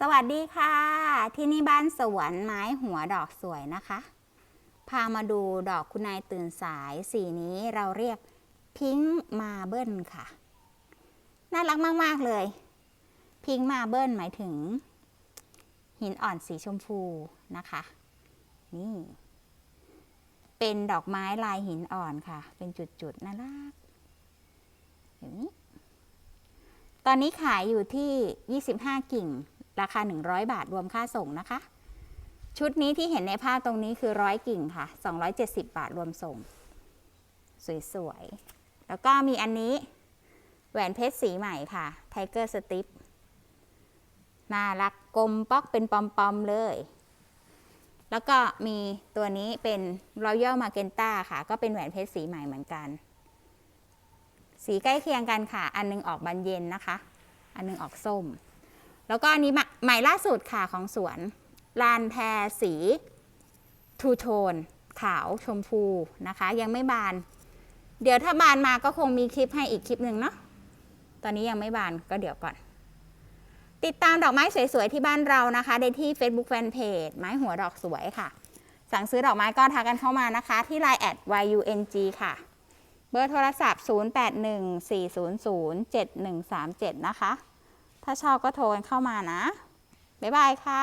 สวัสดีค่ะ ที่นี่บ้านสวนไม้หัวดอกสวยนะคะ พามาดูดอกคุณนายตื่นสายสีนี้เราเรียกพิงค์มาเบิลค่ะ น่ารักมาก ๆ เลย พิงค์มาเบิลหมายถึง หินอ่อนสีชมพูนะคะ นี่ เป็นดอกไม้ลายหินอ่อนค่ะ เป็นจุด ๆ น่ารักแบบนี้ ตอนนี้ขายอยู่ที่ 25 กิ่ง ราคา 100 บาทรวมค่าส่งนะคะ ชุดนี้ที่เห็นในภาพตรงนี้คือร้อยกิ่งค่ะ 270 บาทรวมส่ง สวยๆ แล้วก็มีอันนี้แหวนเพชรสีใหม่ค่ะไทเกอร์สติปน่ารักกลมป๊อกเป็นปอม ๆ เลย แล้วก็มีตัวนี้เป็น Royal Magenta ค่ะ ก็เป็นแหวนเพชรสีใหม่เหมือนกัน สีใกล้เคียงกันค่ะ อันนึงออกบานเย็นนะคะ อันนึงออกส้ม แล้วก็อันนี้ใหม่ล่าสุดค่ะของสวน ลานแพรสีทูโทนขาวชมพูนะคะ ยังไม่บาน เดี๋ยวถ้าบานมาก็คงมีคลิปให้อีกคลิปหนึ่งเนาะตอนนี้ยังไม่บานก็เดี๋ยวก่อน ติดตามดอกไม้สวยๆที่บ้านเรานะคะ ได้ที่ Facebook Fanpage ไม้หัวดอกสวยค่ะ สั่งซื้อดอกไม้ก็ทักกันเข้ามานะคะ ที่ Line แอด YUNG ค่ะ เบอร์โทรศัพท์ 0814007137 นะคะ ถ้าชอบก็โทรกันเข้ามานะ บ๊ายบายค่ะ